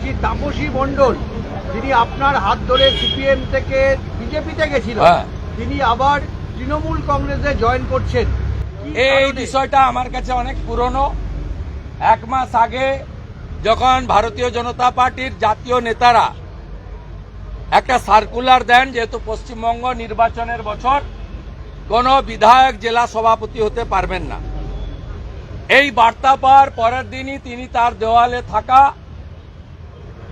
বলছি তাপসী মণ্ডল যিনি আপনার হাত ধরে সিপিএম থেকে বিজেপিতে গেছিল হ্যাঁ। তিনি আবার তৃণমূল কংগ্রেসে জয়েন করছেন। এই বিষয়টা আমার কাছে অনেক পুরনো। এক মাস আগে যখন ভারতীয় জনতা পার্টির জাতীয় নেতারা একটা সার্কুলার দেন যেহেতু পশ্চিমবঙ্গ নির্বাচনের বছর কোনো বিধায়ক জেলা সভাপতি হতে পারবেন না। এই বার্তা পাওয়ার পরের দিনই তিনি তার দেওয়ালে থাকা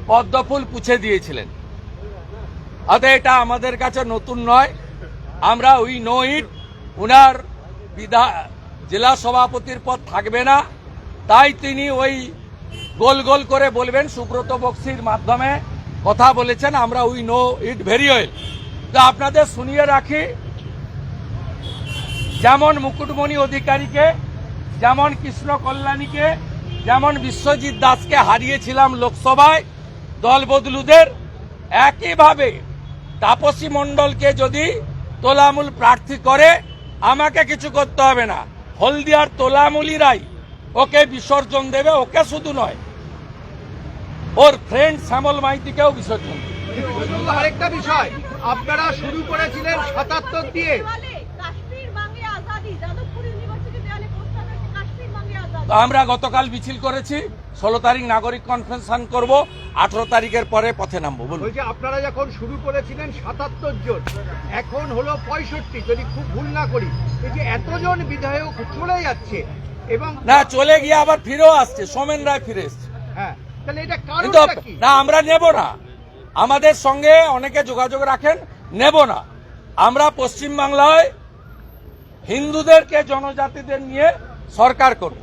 পদ্মফুল পুছে দিয়েছিলেন। অতএব এটা আমাদের কাছে নতুন নয়। আমরা উই নো ইট উনার বিধা, জেলা সভাপতির পদ থাকবে না। তাই তিনি ওই গোল গোল করে বলবেন, সুব্রত বক্সির মাধ্যমে কথা বলেছেন, আমরা we know it very well. তো আপনাদের শুনিয়ে রাখি, যেমন মুকুটমণি অধিকারীকে, যেমন কৃষ্ণ কল্যাণীকে, যেমন বিশ্বজিৎ দাসকে হারিয়েছিলাম লোকসভায় দল বদলুদের একইভাবে তাপসী মণ্ডলকে যদি তোলামূল প্রার্থী করে আমাকে কিছু করতে হবে না। হলদিয়ার তোলামূলিরাই ওকে বিসর্জন দেবে ওকে শুধু নয় ওর ফ্রেন্ড শ্যামল মাইতিকেও বিসর্জন আরেকটা বিষয় আপনারা শুরু করেছিলেন সাতাত্তর দিয়ে। আমরা গতকাল মিছিল করেছি ষোলো তারিখ নাগরিক কনফারেন্স করব আঠারো তারিখের পরে পথে নামবো বলুন। বলছি আপনারা যখন শুরু করেছিলেন সাতাত্তর জন এখন হলো পঁয়ষট্টি যদি খুব ভুল না করি। এই যে এতজন বিধায়ক চলে যাচ্ছে এবং না চলে গিয়ে আবার ফিরেও আসছে সোমেন রায় ফিরে এসছে। হ্যাঁ তাহলে এটা কিন্তু কারণটা কি? না আমরা নেব না। আমাদের সঙ্গে অনেকে যোগাযোগ রাখেন নেব না। আমরা পশ্চিমবাংলায় হিন্দুদেরকে জনজাতিদের নিয়ে সরকার করব।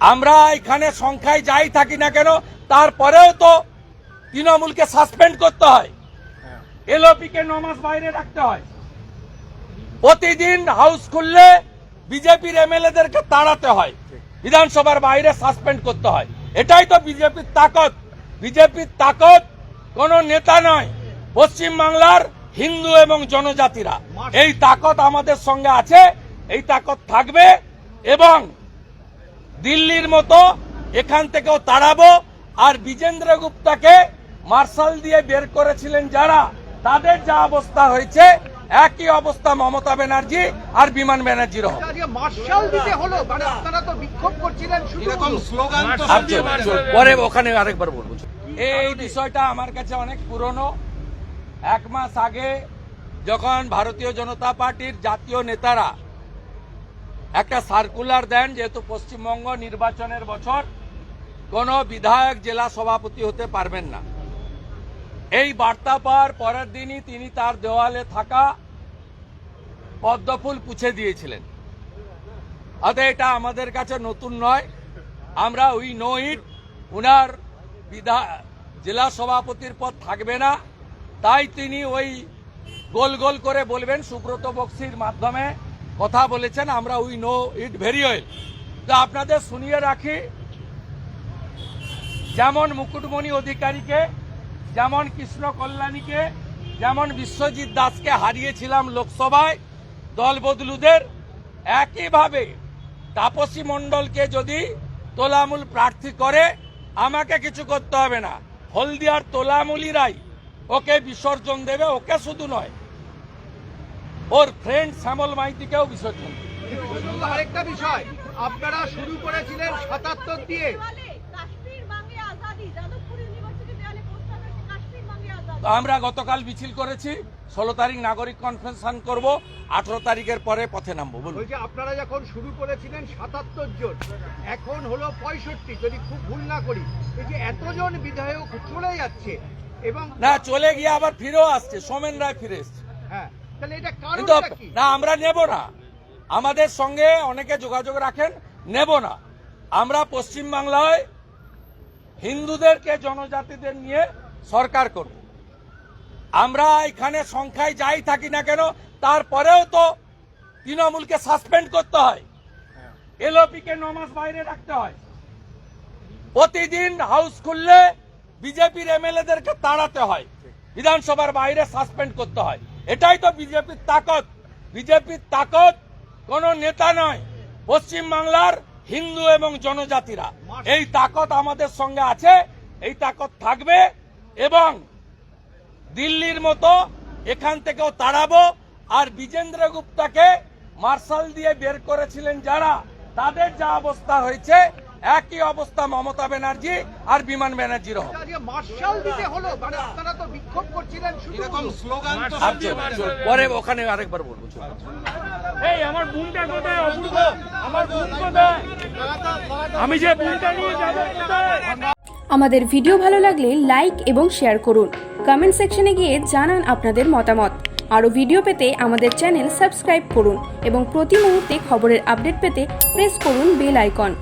আমরা এখানে সংখ্যায় যাই থাকি না কেন তারপরেও তো তৃণমূলকে সাসপেন্ড করতে হয়। এলওপি কে ন বাইরে রাখতে হয়। প্রতিদিন হাউস খুললে বিজেপির এমএলএদেরকে তাড়াতে হয়। বিধানসভার বাইরে সাসপেন্ড করতে হয়। এটাই তো বিজেপির তাকত। বিজেপির তাকত কোন নেতা নয় পশ্চিম বাংলার হিন্দু এবং জনজাতিরা। এই তাকত আমাদের সঙ্গে আছে এই তাকত থাকবে এবং দিল্লির মতো এখান থেকেও তাড়াবো। আর বিজেন্দ্র গুপ্তাকে মার্শাল দিয়ে বের করেছিলেন যারা তাদের যা অবস্থা হয়েছে একই অবস্থা মমতা ব্যানার্জি আর বিমান ব্যানার্জির মানে আপনারা তো বিক্ষোভ করছিলেন শুধু। এরকম স্লোগান তো আচ্ছা, বাড়ছে। পরে ওখানে আরেকবার বলব। এই বিষয়টা আমার কাছে অনেক পুরনো। এক মাস আগে যখন ভারতীয় জনতা পার্টির জাতীয় নেতারা একটা সার্কুলার দেন, যেহেতু পশ্চিমবঙ্গ নির্বাচনের বছর, কোনো বিধায়ক জেলা সভাপতি হতে পারবেন না। এই বার্তা পাওয়ার পরের দিনই তিনি তার দেওয়ালে থাকা পদ্মফুল পুছে দিয়েছিলেন। অতএব এটা আমাদের কাছে নতুন নয়। আমরা উই নো ইট, উনার বিধা, জেলা সভাপতির পদ থাকবে না। তাই তিনি ওই গোল গোল করে বলবেন সুব্রত বক্সির মাধ্যমে। কথা বলেছেন, আমরা we know it very well তো আপনাদের শুনিয়ে রাখি, যেমন মুকুটমণি অধিকারীকে, যেমন কৃষ্ণ কল্যাণীকে, যেমন বিশ্বজিৎ দাসকে হারিয়েছিলাম লোকসভায়, দল বদলুদের, একইভাবে তাপসী মণ্ডলকে যদি তোলামূল প্রার্থী করে, আমাকে কিছু করতে হবে না। হলদিয়ার তোলামূলিরাই ওকে বিসর্জন দেবে, ওকে শুধু নয় ওর ফ্রেন্ড শ্যামল মাইতিকেও বিসর্জন আরেকটা বিষয় আপনারা শুরু করেছিলেন সাতাত্তর দিয়ে। আমরা গতকাল মিছিল করেছি ষোলো তারিখ নাগরিক কনফারেন্স করব আঠারো তারিখের পরে পথে নামবো বলুন। বলছি আপনারা যখন শুরু করেছিলেন সাতাত্তর জন এখন হলো পঁয়ষট্টি যদি খুব ভুল না করি। এই যে এতজন বিধায়ক চলে যাচ্ছে এবং না চলে গিয়ে আবার ফিরেও আসছে সোমেন রায় ফিরে এসছে। কিন্তু না আমরা নেব না। আমাদের সঙ্গে অনেকে যোগাযোগ রাখেন নেব না। আমরা পশ্চিম বাংলায় হিন্দুদেরকে জনজাতিদের নিয়ে সরকার করব। আমরা এখানে সংখ্যায় যাই থাকি না কেন তারপরেও তো তৃণমূলকে সাসপেন্ড করতে হয়। এলওপি কে ন মাস বাইরে রাখতে হয়। প্রতিদিন হাউস খুললে বিজেপির এমএলএদেরকে তাড়াতে হয়। বিধানসভার বাইরে সাসপেন্ড করতে হয়। এটাই তো বিজেপির তাকত। বিজেপির তাকত কোন নেতা নয়, পশ্চিম বাংলার হিন্দু এবং জনজাতিরা। এই তাকত আমাদের সঙ্গে আছে, এই তাকত থাকবে এবং দিল্লির মতো এখান থেকেও তাড়াবো। আর বিজেন্দ্র গুপ্তাকে মার্শাল দিয়ে বের করেছিলেন যারা, তাদের যা অবস্থা হয়েছে একই অবস্থা মমতা ব্যানার্জি আর বিমান ব্যানার্জির মানে আপনারা তো বিক্ষোভ করছিলেন শুধু। পরে ওখানে আরেকবার বলব আমার বোনটা কোথায়? অপূর্ব আমার বোন কোথায়? আমি যে বোনটা নিয়ে যাব আমাদের ভিডিও ভালো লাগলে লাইক এবং শেয়ার করুন। কমেন্ট সেকশনে গিয়ে জানান আপনাদের মতামত। আরও ভিডিও পেতে আমাদের চ্যানেল সাবস্ক্রাইব করুন এবং প্রতি মুহূর্তে খবরের আপডেট পেতে প্রেস করুন বেল আইকন।